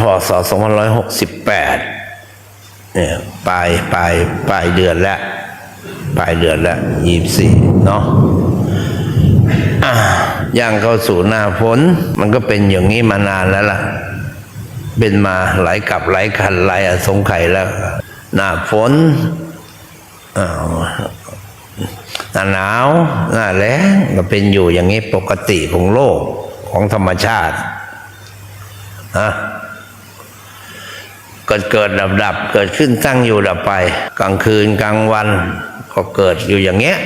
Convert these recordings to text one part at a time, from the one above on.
พศ2568เนี่ยปลายปลายปลายเดือนแล้วปลายเดือนแล้ว24เนาะอะย่างเข้าสู่หน้าฝนมันก็เป็นอย่างนี้มานานแล้วล่ะ เป็นมาหลายกับหลายคันหลายอสงไขยแล้ว หน้าฝนอ้าวหน้าหนาวหน้าแล้งก็เป็นอยู่อย่างนี้ปกติของโลกของธรรมชาติอะ เกิดเกิดดับดับเกิดขึ้นตั้งอยู่ดับไป กลางคืนกลางวันก็เกิดอยู่อย่างเงี้ย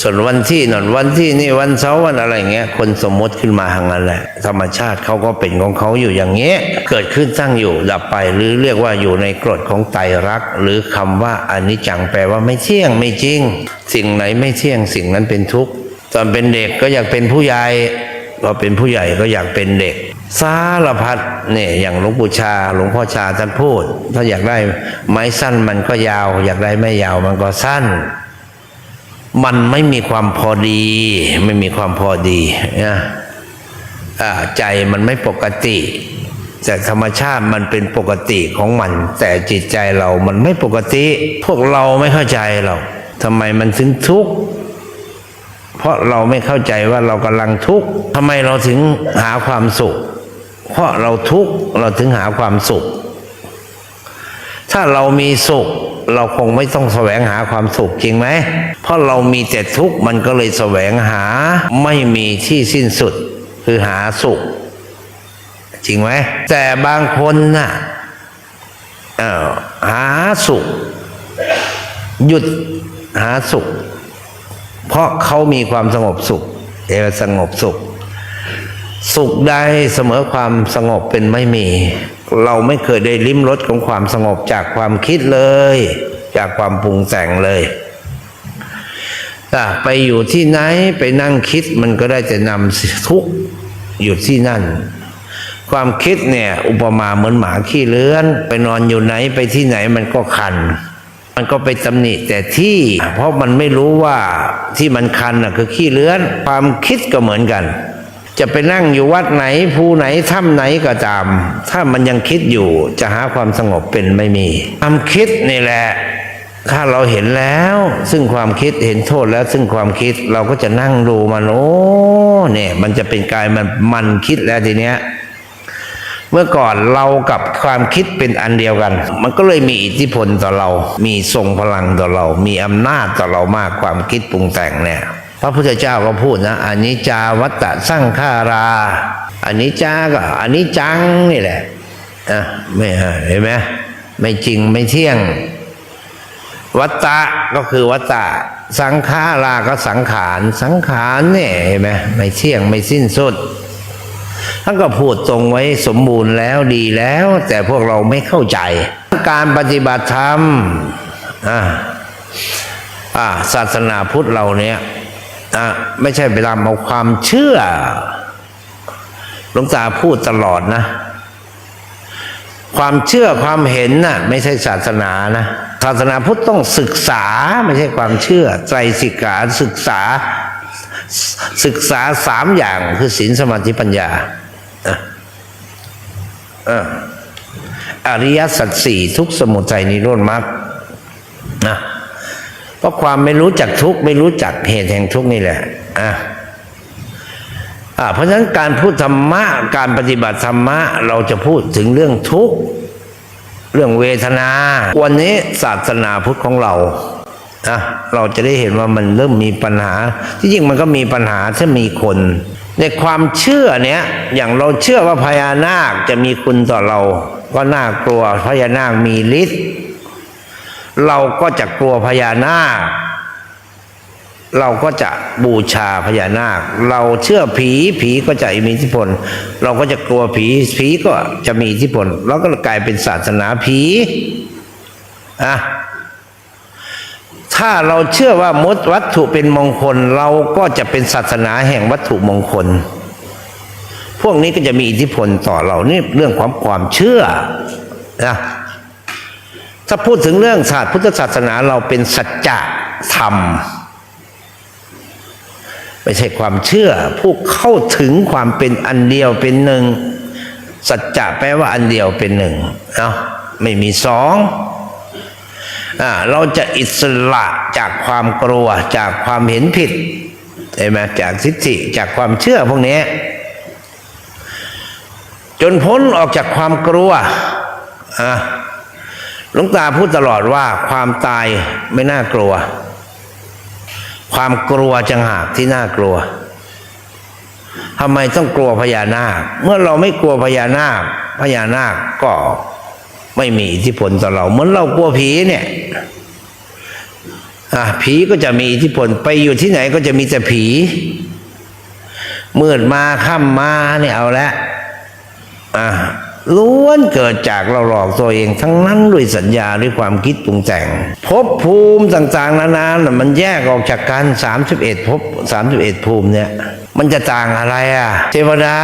ส่วนวันที่นอนวันที่นี่วันเสาร์วันอะไรเงี้ยคนสมมติขึ้นมาทางนั้นแหละ ธรรมชาติเขาก็เป็นของเขาอยู่อย่างเงี้ยเกิดขึ้นตั้งอยู่ดับไปหรือเรียกว่าอยู่ในกฎของไตรัก หรือคำว่าอนิจจังแปลว่าไม่เที่ยงไม่จริง สิ่งไหนไม่เที่ยงสิ่งนั้นเป็นทุกข์ตอนเป็นเด็กก็อยากเป็นผู้ใหญ่พอเป็นผู้ใหญ่ก็อยากเป็นเด็ก สารพัดเนี่ยอย่างหลวงปู่ชาหลวงพ่อชาท่านพูด ถ้าอยากได้ไม้สั้นมันก็ยาว อยากได้ไม่ยาวมันก็สั้น มันไม่มีความพอดี ไม่มีความพอดีนะใจมันไม่ปกติ แต่ธรรมชาติมันเป็นปกติของมัน แต่จิตใจเรามันไม่ปกติ พวกเราไม่เข้าใจหรอกทำไมมันถึงทุกข์เพราะเราไม่เข้าใจว่าเรากำลังทุกข์ทำไมเราถึงหาความสุข เพราะเราทุกข์เราถึงหาความสุข ถ้าเรามีสุข เราคงไม่ต้องแสวงหาความสุขจริงไหม เพราะเรามีแต่ทุกข์มันก็เลยแสวงหาไม่มีที่สิ้นสุด คือหาสุข จริงไหม แต่บางคนน่ะเอ่อหาสุข หยุดหาสุข เพราะเขามีความสงบสุขเอวสงบสุข สุขใดเสมอความสงบเป็นไม่มี เราไม่เคยได้ลิ้มรสของความสงบจากความคิดเลย จากความปรุงแต่งเลยอ่ไปอยู่ที่ไหนไปนั่งคิดมันก็ได้แต่นำทุกข์อยู่ที่นั่น ความคิดเนี่ย อุปมาเหมือนหมาขี้เลื้อน ไปนอนอยู่ไหนไปที่ไหนมันก็คัน มันก็ไปตำหนิแต่ที่ เพราะมันไม่รู้ว่าที่มันคันน่ะคือขี้เลื้อน ความคิดก็เหมือนกัน จะไปนั่งอยู่วัดไหนภูไหนถ้ำไหนก็ตาม ถ้ามันยังคิดอยู่จะหาความสงบเป็นไม่มี ความคิดนี่แหละ ถ้าเราเห็นแล้ว ซึ่งความคิดเห็นโทษแล้ว ซึ่งความคิดเราก็จะนั่งดูมันโอ้เนี่ย มันจะเป็นกายมันมันคิดแล้วทีเนี้ยเมื่อก่อนเรากับความคิดเป็นอันเดียวกัน มันก็เลยมีอิทธิพลต่อเรา มีทรงพลังต่อเรา มีอำนาจต่อเรามากความคิดปรุงแต่งเนี่ย พระพุทธเจ้าก็พูดนะอันนี้จาวัตตะสร้างฆาราอันนี้จาก็อันนี้จังนี่แหละอะไม่เห็นไหมไม่จริงไม่เที่ยง วัตตะก็คือวัตตะสังขาราก็สังขารสังขารเนี่ยเห็นไหมไม่เที่ยงไม่สิ้นสุดท่านก็พูดตรงไว้สมบูรณ์แล้วดีแล้ว แต่พวกเราไม่เข้าใจ การปฏิบัติธรรมอ่าอ่าศาสนาพุทธเราเนี่ย อ่าไม่ใช่ไปทำเอาความเชื่อหลวงตาพูดตลอดนะ ความเชื่อความเห็นน่ะ ไม่ใช่ศาสนานะศาสนาพุทธต้องศึกษาไม่ใช่ความเชื่อใจสิกขาศึกษา ศึกษาสามอย่างคือศีลสมาธิปัญญาอะอริยสัจสี่ทุกสมุทัยนิโรธมรรคนะ เพราะความไม่รู้จักทุกข์ไม่รู้จักเหตุแห่งทุกข์นี่แหละอะอะเพราะฉะนั้นการพูดธรรมะการปฏิบัติธรรมะเราจะพูดถึงเรื่องทุกข์เรื่องเวทนา วันนี้ศาสนาพุทธของเรานะเราจะได้เห็นว่ามันเริ่มมีปัญหา ที่จริงมันก็มีปัญหาถ้ามีคน ในความเชื่อเนี้ยอย่างเราเชื่อว่าพญานาคจะมีคุณต่อเรา ก็น่ากลัวพญานาคมีฤทธิ์ เราก็จะกลัวพญานาค เราก็จะบูชาพญานาค เราเชื่อผีผีก็จะมีอิทธิพล เราก็จะกลัวผีผีก็จะมีอิทธิพลเราก็กลายเป็นศาสนาผีอะถ้าเราเชื่อว่ามดวัตถุเป็นมงคล เราก็จะเป็นศาสนาแห่งวัตถุมงคล พวกนี้ก็จะมีอิทธิพลต่อเรานี่เรื่องความความเชื่อนะ ถ้าพูดถึงเรื่องศาสตร์พุทธศาสนาเราเป็นสัจจะธรรม ไม่ใช่ความเชื่อ ผู้เข้าถึงความเป็นอันเดียวเป็นหนึ่ง สัจจะแปลว่าอันเดียวเป็นหนึ่งเนาะไม่มีสองอเราจะอิสระจากความกลัวจากความเห็นผิดใช่ไหมจากทิฏฐิจากความเชื่อพวกนี้ จนพ้นออกจากความกลัวอะ หลวงตาพูดตลอดว่าความตายไม่น่ากลัว ความกลัวจังหากที่น่ากลัวทำไมต้องกลัวพญานาค เมื่อเราไม่กลัวพญานาค พญานาคก็ไม่มีอิทธิพลต่อเรา เหมือนเรากลัวผีเนี่ยอะผีก็จะมีอิทธิพลไปอยู่ที่ไหนก็จะมีแต่ผีมืดมาค่ำมาเนี่ยเอาละอะ ล้วนเกิดจากเราหลอกตัวเองทั้งนั้นด้วยสัญญาด้วยความคิดปรุงแต่งภพภูมิต่างๆนานาน่ะมันแยกออกจากกัน31ภพ31 ภูมิเนี่ยมันจะต่างอะไรอะ เทวดา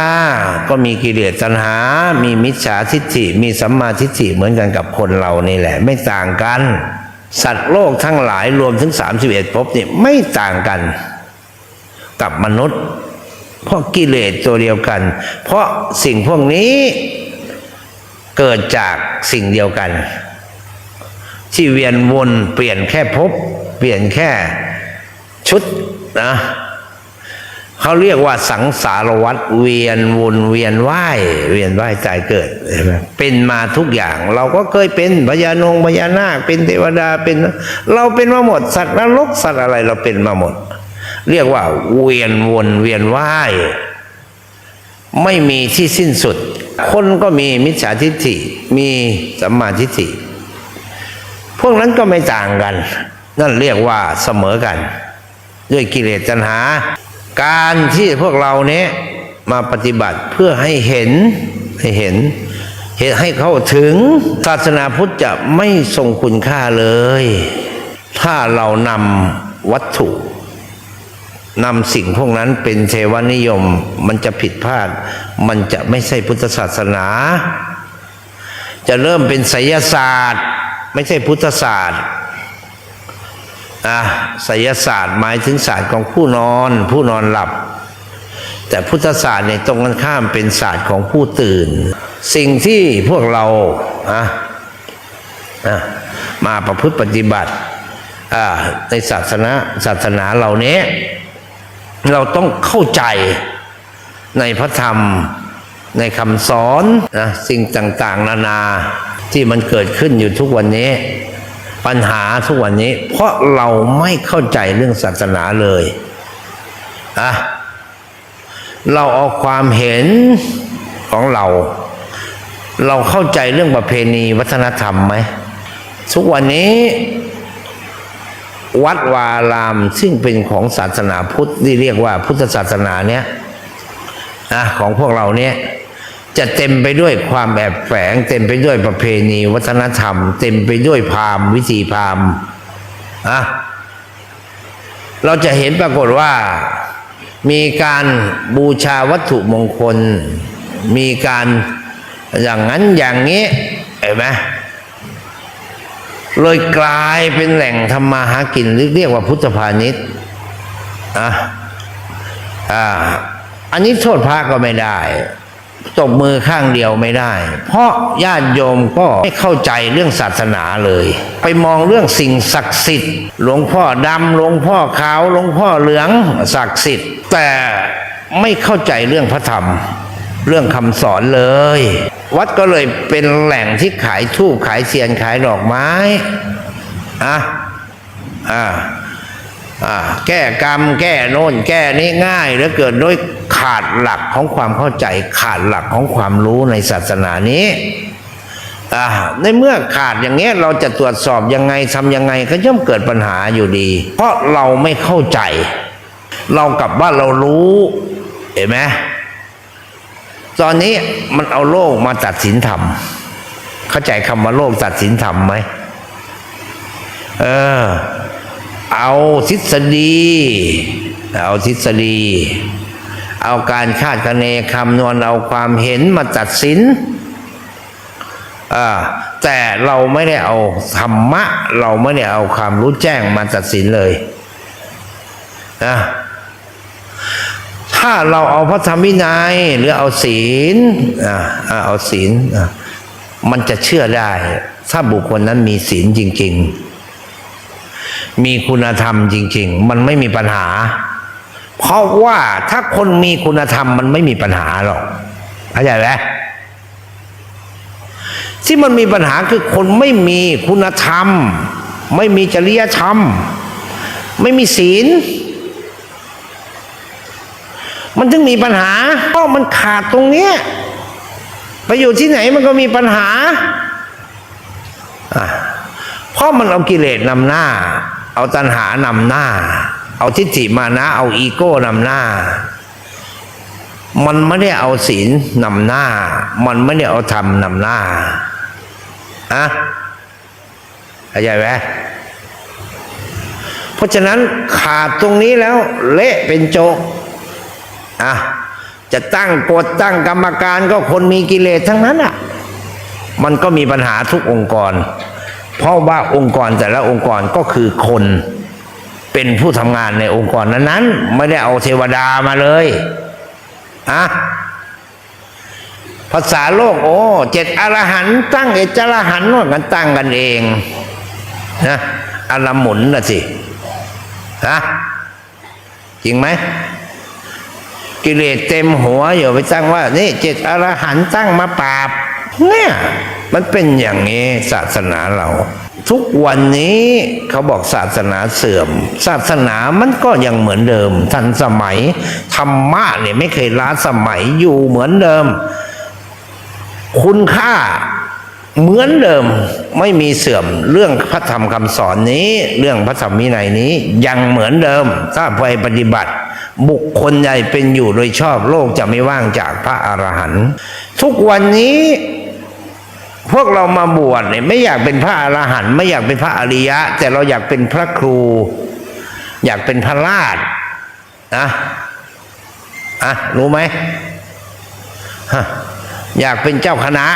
ก็มีกิเลสตัณหา มีมิจฉาทิฏฐิ มีสัมมาทิฏฐิเหมือนกันกับคนเรานี่แหละ ไม่ต่างกัน สัตว์โลกทั้งหลายรวมถึง 31ภพนี่ไม่ต่างกัน กับมนุษย์ เพราะกิเลสตัวเดียวกัน เพราะสิ่งพวกนี้ เกิดจากสิ่งเดียวกัน ที่เวียนวนเปลี่ยนแค่ภพเปลี่ยนแค่ชุดนะเขาเรียกว่าสังสารวัฏเวียนวนเวียนว่ายเวียนว่ายตายเกิดใช่ไหมเป็นมาทุกอย่าง เราก็เคยเป็นพญานงพญานาคเป็นเทวดาเป็น เราเป็นมาหมดสัตว์นรกสัตว์อะไรเราเป็นมาหมด เรียกว่าเวียนวนเวียนว่ายไม่มีที่สิ้นสุด คนก็มีมิจฉาทิฏฐิมีสัมมาทิฏฐิพวกนั้นก็ไม่ต่างกัน นั่นเรียกว่าเสมอกัน ด้วยกิเลสตัณหา การที่พวกเราเนี้ยมาปฏิบัติเพื่อให้เห็นให้เห็นเห็นให้เข้าถึงศาสนาพุทธจะไม่ทรงคุณค่าเลย ถ้าเรานำวัตถุ นำสิ่งพวกนั้นเป็นเทวนิยมมันจะผิดพลาด มันจะไม่ใช่พุทธศาสนา จะเริ่มเป็นไสยศาสตร์ ไม่ใช่พุทธศาสตร์อะไสยศาสตร์หมายถึงศาสตร์ของผู้นอน ผู้นอนหลับ แต่พุทธศาสตร์ในยตรงกันข้ามเป็นศาสตร์ของผู้ตื่น สิ่งที่พวกเราอะอะมาประพฤติปฏิบัติอ่าในศาสนาศาสนาเหล่านี้ เราต้องเข้าใจในพระธรรมในคำสอนนะสิ่งต่างๆ นานาที่มันเกิดขึ้นอยู่ทุกวันนี้ ปัญหาทุกวันนี้ เพราะเราไม่เข้าใจเรื่องศาสนาเลยอะเราเอาความเห็นของเรา เราเข้าใจเรื่องประเพณีวัฒนธรรมไหมทุกวันนี้ วัดวาอารามซึ่งเป็นของศาสนาพุทธที่เรียกว่าพุทธศาสนาเนี้ยนะของพวกเราเนี้ยจะเต็มไปด้วยความแอบแฝง เต็มไปด้วยประเพณีวัฒนธรรม เต็มไปด้วยพามวิธีพามณ์อะเราจะเห็นปรากฏว่ามีการบูชาวัตถุมงคล มีการอย่างนั้นอย่างนี้เห็นไหม เลยกลายเป็นแหล่งทำมาหากินหรือเรียกว่าพุทธพาณิชย์อะอ่าอันนี้โทษพระก็ไม่ได้ตบมือข้างเดียวไม่ได้ เพราะญาติโยมก็ไม่เข้าใจเรื่องศาสนาเลย ไปมองเรื่องสิ่งศักดิ์สิทธิ์ หลวงพ่อดำหลวงพ่อขาวหลวงพ่อเหลืองศักดิ์สิทธิ์ แต่ไม่เข้าใจเรื่องพระธรรม เรื่องคำสอนเลย วัดก็เลยเป็นแหล่งที่ขายทูบขายเทียนขายดอกไม้อะอ่าอ่าแก้กรรมแก้โน่นแก้นี่ง่ายแล้วเกิดด้วยขาดหลักของความเข้าใจ ขาดหลักของความรู้ในศาสนานี้อ่าในเมื่อขาดอย่างเงี้ยเราจะตรวจสอบยังไงทำยังไงก็ย่อมเกิดปัญหาอยู่ดี เพราะเราไม่เข้าใจ เรากลับว่าเรารู้ เห็นไหม ตอนนี้มันเอาโลกมาตัดสินธรรม เข้าใจคำว่าโลกตัดสินธรรมไหมเออ เอาทฤษฎี เอาทฤษฎี เอาการคาดคะเนคำนวณเอาความเห็นมาตัดสินอ่าแต่เราไม่ได้เอาธรรมะ เราไม่ได้เอาความรู้แจ้งมาตัดสินเลยนะ ถ้าเราเอาพระธรรมวินัยหรือเอาศีลอ่าเอาศีลมันจะเชื่อได้ ถ้าบุคคลนั้นมีศีลจริง ๆ มีคุณธรรมจริง ๆ มันไม่มีปัญหา เพราะว่าถ้าคนมีคุณธรรมมันไม่มีปัญหาหรอกเข้าใจไหมที่มันมีปัญหาคือคนไม่มีคุณธรรม ไม่มีจริยธรรม ไม่มีศีล มันถึงมีปัญหาเพราะมันขาดตรงเนี้ยไปอยู่ที่ไหนมันก็มีปัญหาเพราะมันเอากิเลสนำหน้า เอาตัณหานำหน้า เอาทิฏฐิมานะ เอาอีโก้นำหน้า มันไม่ได้เอาศีลนำหน้า มันไม่ได้เอาธรรมนำหน้าอะเข้าใจไหมเพราะฉะนั้นขาดตรงนี้แล้วเละเป็นโจก อะจะตั้งกฎตั้งกรรมการก็คนมีกิเลสทั้งนั้นอะมันก็มีปัญหาทุกองค์กร เพราะว่าองค์กรแต่ละองค์กรก็คือคนเป็นผู้ทำงานในองค์กรนั้นๆ ไม่ได้เอาเทวดามาเลยอะภาษาโลก โอ้เจ็ดอรหันตั้งเอจอรหันต์ว่ากันตั้งกันเองนะอารหมุนน่ะสิฮะจริงไหม กิเลสเต็มหัวอยู่ไปตั้งว่า นี่เจ็ดอรหันต์ตั้งมาปราบ เนี่ยมันเป็นอย่างนี้ศาสนาเรา ทุกวันนี้เขาบอกศาสนาเสื่อม ศาสนามันก็ยังเหมือนเดิม ทันสมัยธรรมะเนี่ยไม่เคยล้าสมัยอยู่เหมือนเดิม คุณค่าเหมือนเดิมไม่มีเสื่อมเรื่องพระธรรมคำสอนนี้ เรื่องพระธรรมวินัยนี้ยังเหมือนเดิมถ้าไปปฏิบัติ บุคคลใหญ่เป็นอยู่โดยชอบโลกจะไม่ว่างจากพระอรหันต์ทุกวันนี้พวกเรามาบวชเนี่ยไม่อยากเป็นพระอรหันต์ไม่อยากเป็นพระอริยะ แต่เราอยากเป็นพระครู อยากเป็นพระราชนะอะรู้ไหมอยากเป็นเจ้าคณะ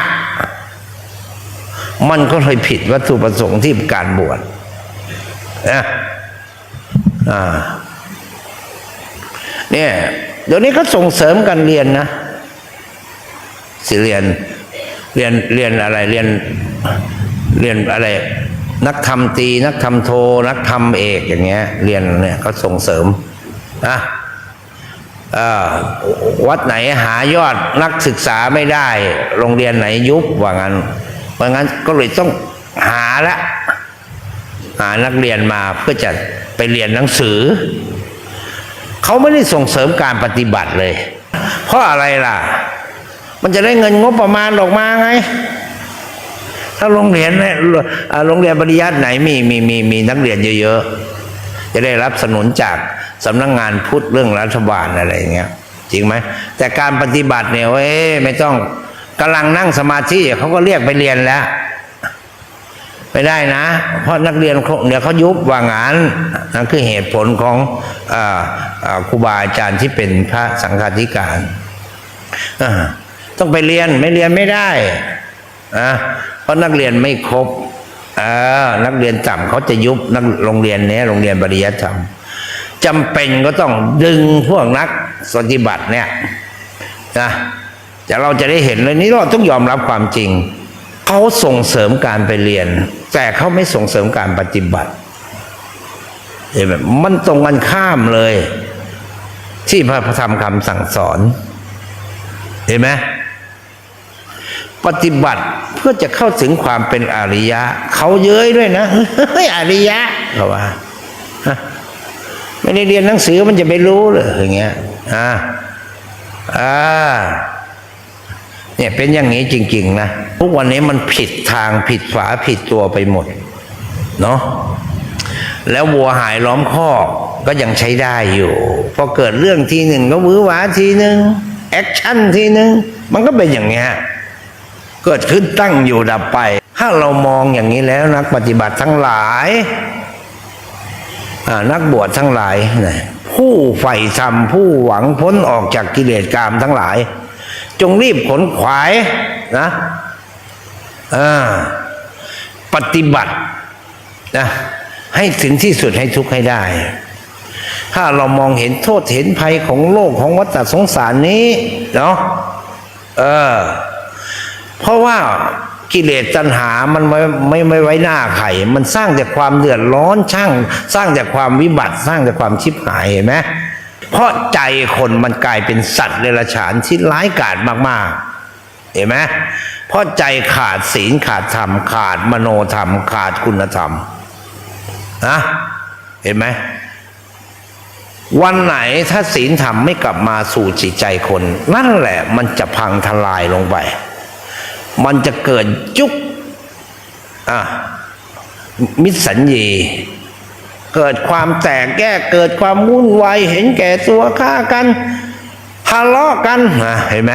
มันก็เลยผิดวัตถุประสงค์ที่การบวชนะอ่า เนี่ยเดี๋ยวนี้เขาส่งเสริมการเรียนนะสิเรียนเรียนเรียนอะไรเรียนเรียนอะไร นักธรรมตี นักธรรมโท นักธรรมเอกอย่างเงี้ย เรียนเนี่ยเขาส่งเสริมนะวัดไหนหายอดนักศึกษาไม่ได้ โรงเรียนไหนยุบว่างั้นเพราะงั้นก็เลยต้องหาละหานักเรียนมาเพื่อจะไปเรียนหนังสือ เขาไม่ได้ส่งเสริมการปฏิบัติเลย เพราะอะไรล่ะ มันจะได้เงินงบประมาณออกมาไง ถ้าโรงเรียนเนี่ยโรงเรียนปริยัติไหนมีมีมีมีนักเรียนเยอะๆ จะได้รับสนุนจากสำนักงงานพุทธเรื่องรัฐบาลอะไรอย่างเงี้ยจริงไหมแต่การปฏิบัติเนี่ยเอ้ยไม่ต้องกำลังนั่งสมาธิเขาก็เรียกไปเรียนแล้ว ไม่ได้นะ เพราะนักเรียนเขาเดี๋ยวเขายุบว่างานนั่นคือเหตุผลของออครูบาอาจารย์ที่เป็นพระสังฆาธิการต้องไปเรียนไม่เรียนไม่ได้นะเพราะนักเรียนไม่ครบนักเรียนต่ำเขาจะยุบนักโรงเรียนเนี้ยโรงเรียนปริยัติธรรมจำเป็นก็ต้องดึงพวกนักปฏิบัติเนี่ยนะแต่เราจะได้เห็นเลยนี้เราต้องยอมรับความจริง เขาส่งเสริมการไปเรียน แต่เขาไม่ส่งเสริมการปฏิบัติเห็นไหมมันตรงกันข้ามเลย ที่พระธรรมคำสั่งสอน เห็นไหมปฏิบัติเพื่อจะเข้าถึงความเป็นอริยะ เขาเย้ยด้วยนะเฮ้ยอริยะเขาว่าไม่ได้เรียนหนังสือมันจะไปรู้เลยอย่างเงี้ยอ่าอ่า เนี่ยเป็นอย่างนี้จริง ๆ นะทุกวันนี้มันผิดทางผิดฝาผิดตัวไปหมด เนาะแล้ววัวหายล้อมคอก็ยังใช้ได้อยู่ พอเกิดเรื่องทีหนึ่งก็วื้อหวาทีหนึ่งแอคชั่นทีหนึ่งมันก็เป็นอย่างเงี้ยเกิดขึ้นตั้งอยู่ดับไป ถ้าเรามองอย่างนี้แล้วนักปฏิบัติทั้งหลายนักบวชทั้งหลาย ผู้ใฝ่ธรรมผู้หวังพ้นออกจากกิเลสกามทั้งหลาย จงรีบขนขวายนะปฏิบัตินะให้ถึงที่สุดให้ทุกข์ให้ได้ ถ้าเรามองเห็นโทษเห็นภัยของโลกของวัฏสงสารนี้เนาะเออ เพราะว่ากิเลสตัณหามันไม่ไม่ไม่ไว้หน้าใครมันสร้างแต่ความเดือดร้อนช่าง สร้างแต่ความวิบัติ สร้างแต่ความชิบหายเห็นไหม เพราะใจคนมันกลายเป็นสัตว์เดรัจฉานที่ร้ายกาจมากๆ เห็นไหมเพราะใจขาดศีลขาดธรรมขาดมโนธรรม ขาดคุณธรรมนะเห็นไหมวันไหนถ้าศีลธรรมไม่กลับมาสู่จิตใจคน นั่นแหละมันจะพังทลายลงไป มันจะเกิดจุกอะมิสัญญี เกิดความแตกแยกเกิดความวุ่นวายเห็นแก่ตัวฆ่ากันทะเลาะกันนะเห็นไหม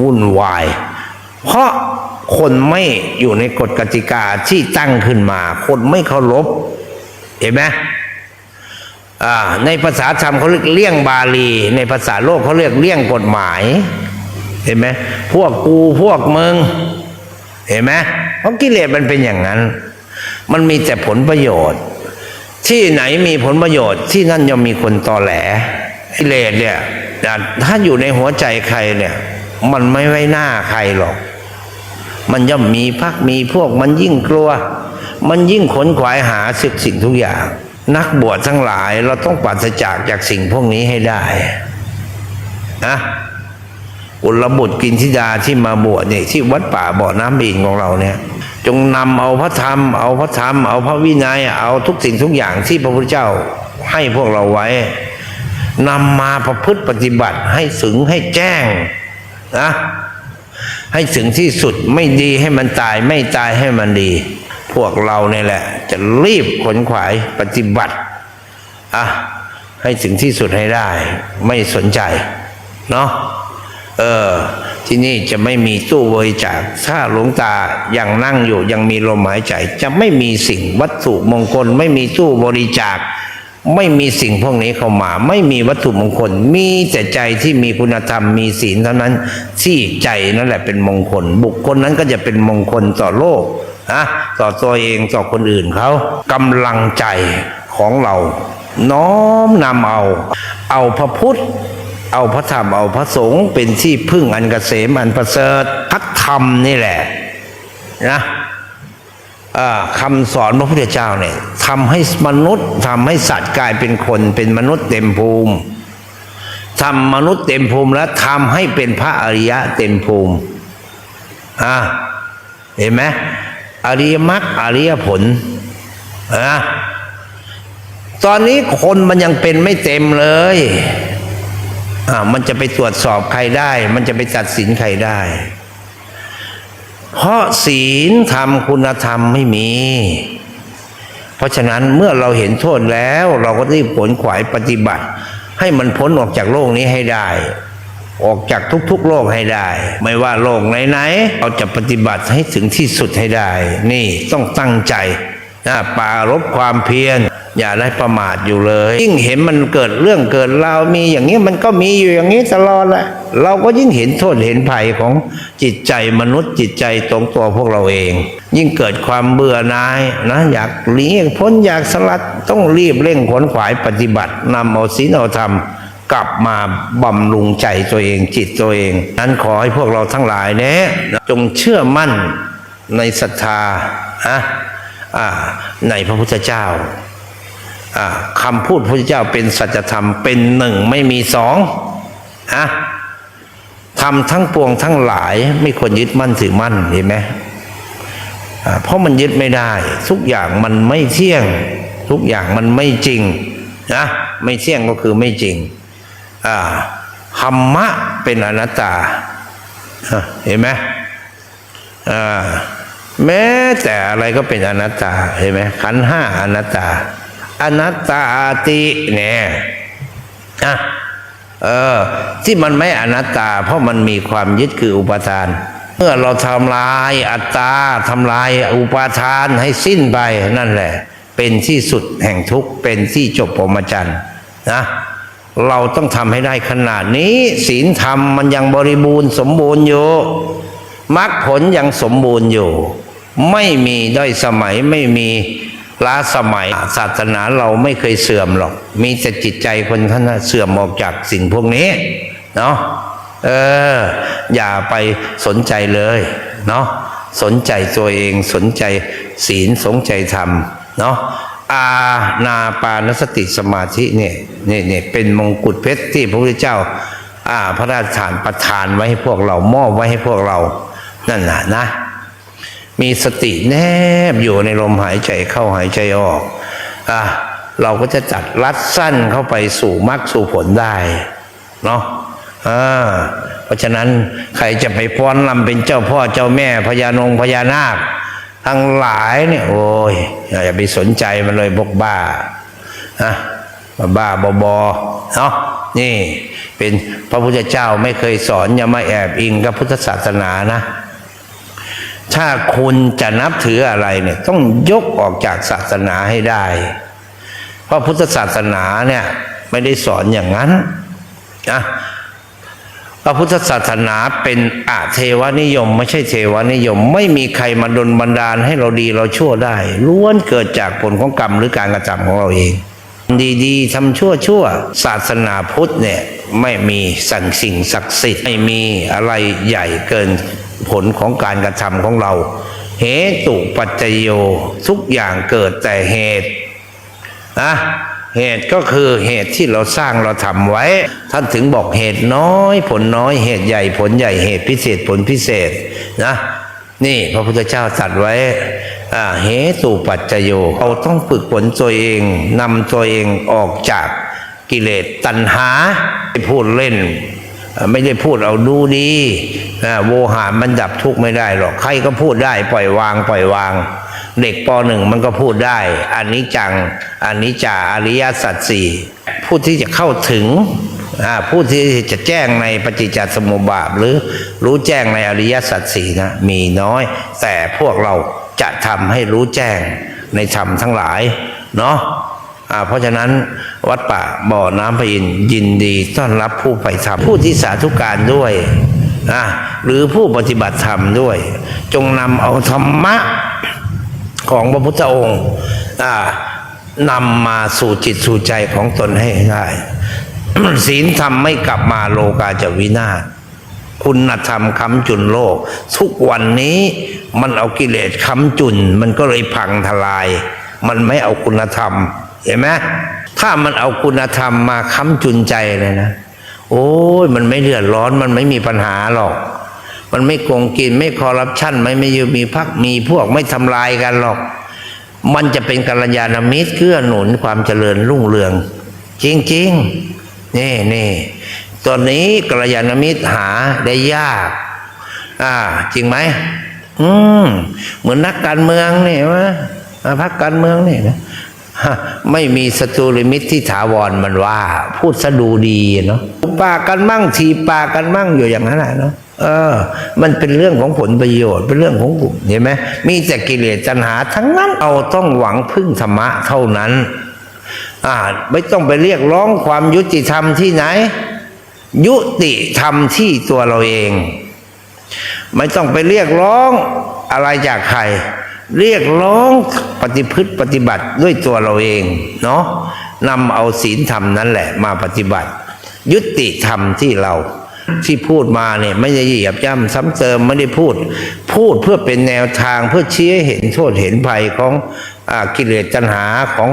วุ่นวาย เพราะคนไม่อยู่ในกฎกติกาที่ตั้งขึ้นมา คนไม่เคารพเห็นไหมในภาษาธรรมเขาเรียกเลี่ยงบาลี ในภาษาโลกเขาเรียกเลี่ยงกฎหมาย เห็นไหมพวกกูพวกมึงเห็นไหมเพราะกิเลสมันเป็นอย่างนั้น มันมีแต่ผลประโยชน์ ที่ไหนมีผลประโยชน์ที่นั่นย่อมมีคนตอแหลกิเลสเนี่ยถ้าอยู่ในหัวใจใครเนี่ย มันไม่ไว้หน้าใครหรอก มันย่อมมีพักมีพวกมันยิ่งกลัว มันยิ่งขนขวายหาสึกสิ่งทุกอย่าง นักบวชทั้งหลายเราต้องปราศจากจากสิ่งพวกนี้ให้ได้นะอุลบุตรกินธิดาที่มาบวชเนี่ยที่วัดป่าบ่อน้ำบินของเราเนี่ย จงนำเอาพระธรรม เอาพระธรรม เอาพระวินัย เอาทุกสิ่งทุกอย่างที่พระพุทธเจ้าให้พวกเราไว้นำมาประพฤติปฏิบัติให้ถึงให้แจ้งนะให้ถึงที่สุดไม่ดีให้มันตายไม่ตายให้มันดี พวกเราเนี่ยแหละ จะรีบขนขวายปฏิบัติอะให้ถึงที่สุดให้ได้ ไม่สนใจ เนาะเออ ที่นี่จะไม่มีตู้บริจาคถ้าหลวงตายังนั่งอยู่ยังมีลมหายใจ จะไม่มีสิ่งวัตถุมงคล ไม่มีตู้บริจาค ไม่มีสิ่งพวกนี้เข้ามา ไม่มีวัตถุมงคล มีแต่ใจที่มีคุณธรรมมีศีลเท่านั้นที่ใจนั่นแหละเป็นมงคล บุคคลนั้นก็จะเป็นมงคลต่อโลกนะต่อตัวเองต่อคนอื่นเขากำลังใจของเรา น้อมนำเอา เอาพระพุทธ เอาพระธรรมเอาพระสงฆ์เป็นที่พึ่งอันเกษมอันประเสริฐพระธรรมนี่แหละนะคำสอนพระพุทธเจ้าเนี่ยทำให้มนุษย์ทำให้สัตว์กลายเป็นคน เป็นมนุษย์เต็มภูมิทำมนุษย์เต็มภูมิแล้วทำให้เป็นพระอริยะเต็มภูมิอ่าเห็นไหมอริยมรรคอริยผลอ่าตอนนี้คนมันยังเป็นไม่เต็มเลย อ่ามันจะไปตรวจสอบใครได้ มันจะไปตัดสินใครได้ เพราะศีลธรรมคุณธรรมไม่มี เพราะฉะนั้นเมื่อเราเห็นโทษแล้ว เราก็รีบผลขวายปฏิบัติ ให้มันพ้นออกจากโลกนี้ให้ได้ ออกจากทุกๆโลกให้ได้ ไม่ว่าโลกไหนๆเราจะปฏิบัติให้ถึงที่สุดให้ได้ นี่ต้องตั้งใจนะปรารบความเพียร อย่าได้ประมาทอยู่เลย ยิ่งเห็นมันเกิดเรื่องเกิดราวมีอย่างนี้มันก็มีอยู่อย่างนี้ตลอดแหละเราก็ยิ่งเห็นโทษเห็นภัยของจิตใจมนุษย์จิตใจตรงตัวพวกเราเอง ยิ่งเกิดความเบื่อหน่ายนะอยากหลีกพ้นอยากสลัดต้องรีบเร่งขวนขวายปฏิบัตินำเอาศีลเอาธรรมกลับมาบำรุงใจตัวเองจิตตัวเอง นั้นขอให้พวกเราทั้งหลายเนี้ยจงเชื่อมั่นในศรัทธาอะอ่าในพระพุทธเจ้า คำพูดพระเจ้าเป็นสัจธรรมเป็นหนึ่งไม่มีสองอะทำทั้งปวงทั้งหลายไม่ควรยึดมั่นถือมั่นเห็นไหมเพราะมันยึดไม่ได้ ทุกอย่างมันไม่เที่ยง ทุกอย่างมันไม่จริงนะไม่เที่ยงก็คือไม่จริงอ่าธรรมะเป็นอนัตตาเห็นไหมอ่าแม้แต่อะไรก็เป็นอนัตตาเห็นไหมขันห้าอนัตตา อนัตตาติเนี่ยอะเออ ที่มันไม่อนัตตา เพราะมันมีความยึดคืออุปทาน เมื่อเราทำลายอัตตาทำลายอุปาทานให้สิ้นไปนั่นแหละ เป็นที่สุดแห่งทุกข์เป็นที่จบปรมจันทร์นะเราต้องทำให้ได้ขนาดนี้ศีลธรรมมันยังบริบูรณ์สมบูรณ์อยู่มรรคผลยังสมบูรณ์อยู่ ไม่มีด้อยสมัยไม่มี ล้าสมัยศาสนาเราไม่เคยเสื่อมหรอก มีแต่จิตใจคนท่านเสื่อมออกจากสิ่งพวกนี้ เนาะเออ อย่าไปสนใจเลย เนาะสนใจตัวเองสนใจศีลสนใจธรรม เนาะอานาปานสติสมาธิเนี่ยเนี่ยเนี่ยเป็นมงกุฎเพชรที่พระพุทธเจ้าอ่าพระราชทานประทานไว้ให้พวกเรามอบไว้ให้พวกเรา นั่นน่ะนะ มีสติแนบอยู่ในลมหายใจเข้าหายใจออกอะเราก็จะจัดรัดสั้นเข้าไปสู่มรรคสู่ผลได้เนาะอ่าเพราะฉะนั้นใครจะไปฟ้อนลำเป็นเจ้าพ่อเจ้าแม่พญานงพญานาค ทั้งหลายเนี่ยโอ้ยอย่าไปสนใจมันเลยพวกบ้านะบ้าบอบอเนาะนี่เป็นพระพุทธเจ้าไม่เคยสอนอย่ามาแอบอิงกับพุทธศาสนานะ ถ้าคุณจะนับถืออะไรเนี่ย ต้องยกออกจากศาสนาให้ได้ เพราะพุทธศาสนาเนี่ยไม่ได้สอนอย่างนั้นนะพระพุทธศาสนาเป็นอาเทวนิยม ไม่ใช่เทวนิยม ไม่มีใครมาดลบันดาลให้เราดีเราชั่วได้ล้วนเกิดจากผลของกรรมหรือการกระทำของเราเองดีๆทำชั่วชั่วศาสนาพุทธเนี่ยไม่มีสั่งสิ่งศักดิ์สิทธิ์ไม่มีอะไรใหญ่เกิน ผลของการกระทำของเรา เหตุปัจจโยทุกอย่างเกิดแต่เหตุนะเหตุก็คือเหตุที่เราสร้างเราทำไว้ ท่านถึงบอกเหตุน้อย ผลน้อยเหตุใหญ่ผลใหญ่เหตุพิเศษผลพิเศษนะนี่พระพุทธเจ้าตรัสไว้เหตุปัจจโย เราต้องฝึกฝนตัวเองนำตัวเองออกจากกิเลสตัณหาไม่พูดเล่น ไม่ได้พูดเอาดูดีอ่าโวหารมันดับทุกข์ไม่ได้หรอกใครก็พูดได้ปล่อยวาง ปล่อยวาง เด็กปหนึ่งมันก็พูดได้อันนี้จังอันนี้จ่าอริยสัจสี่ผู้ที่จะเข้าถึงผู้ที่จะแจ้งในปฏิจจสมุปบาทหรือรู้แจ้งในอริยสัจสี่นะมีน้อย แต่พวกเราจะทำให้รู้แจ้งในธรรมทั้งหลาย เนาะ เพราะฉะนั้นวัดป่าบ่อน้ำพระอินยินดีต้อนรับผู้ไปทำผู้ที่สาธุการด้วยอ่าหรือผู้ปฏิบัติธรรมด้วย จงนำเอาธรรมะของพระพุทธองค์นำมาสู่จิตสู่ใจของตนให้ได้ศีลธรรมไม่กลับมาโลกาจะวินาศคุณธรรมค้ำจุนโลก ทุกวันนี้มันเอากิเลสค้ำจุน มันก็เลยพังทลาย มันไม่เอาคุณธรรม เห็นไหมถ้ามันเอาคุณธรรมมาค้ำจุนใจเลยนะ โอ้ยมันไม่เดือดร้อนมันไม่มีปัญหาหรอก มันไม่โกงกินไม่คอร์รัปชันไม่ไม่ยืมมีพักมีพวกไม่ทำลายกันหรอก มันจะเป็นกัลยาณมิตรเกื้อหนุนความเจริญรุ่งเรือง จริงๆนี่นี่ตอนนี้กัลยาณมิตรหาได้ยาก อ่า จริงไหมอืมเหมือนนักการเมืองนี่วะพักการเมืองนี่นะ ไม่มีศัตรูหรือมิตรที่ถาวรมันว่า พูดสะดูดีเนาะปากกันมั่งทีปากกันมั่งอยู่อย่างนั้นแหละเนาะเออ มันเป็นเรื่องของผลประโยชน์เป็นเรื่องของกลุ่มเห็นไหมมีแต่กิเลสตัณหาทั้งนั้นเราต้องหวังพึ่งธรรมะเท่านั้น อ่า ไม่ต้องไปเรียกร้องความยุติธรรมที่ไหน ยุติธรรมที่ตัวเราเอง ไม่ต้องไปเรียกร้องอะไรจากใคร เรียกร้องปฏิพฤติปฏิบัติด้วยตัวเราเองเนาะนำเอาศีลธรรมนั่นแหละมาปฏิบัติ ยุติธรรมที่เราที่พูดมาเนี่ยไม่ได้เหยียบย่ำซ้ำเติมไม่ได้พูด พูดเพื่อเป็นแนวทางเพื่อชี้ให้เห็นโทษเห็นภัยของอกิเลสตัณหาของ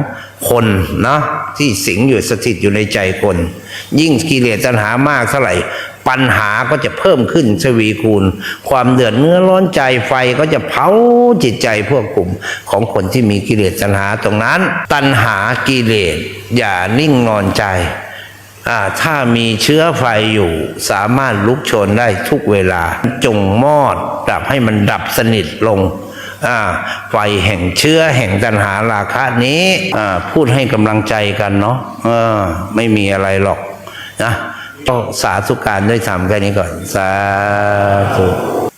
คนเนาะที่สิงอยู่สถิตอยู่ในใจคน ยิ่งกิเลสตัณหามากเท่าไหร่ ปัญหาก็จะเพิ่มขึ้นทวีคูณ ความเดือดเนื้อร้อนใจไฟก็จะเผาจิตใจพวกกลุ่มของคนที่มีกิเลสตัณหาตรงนั้น ตัณหากิเลสอย่านิ่งนอนใจถ้ามีเชื้อไฟอยู่สามารถลุกโชนได้ทุกเวลาจงมอดดับให้มันดับสนิทลงไฟแห่งเชื้อแห่งตัณหาราคะนี้พูดให้กำลังใจกันเนาะไม่มีอะไรหรอกนะ ก็สาธุการด้วยทำแค่นี้ก่อน สาธุ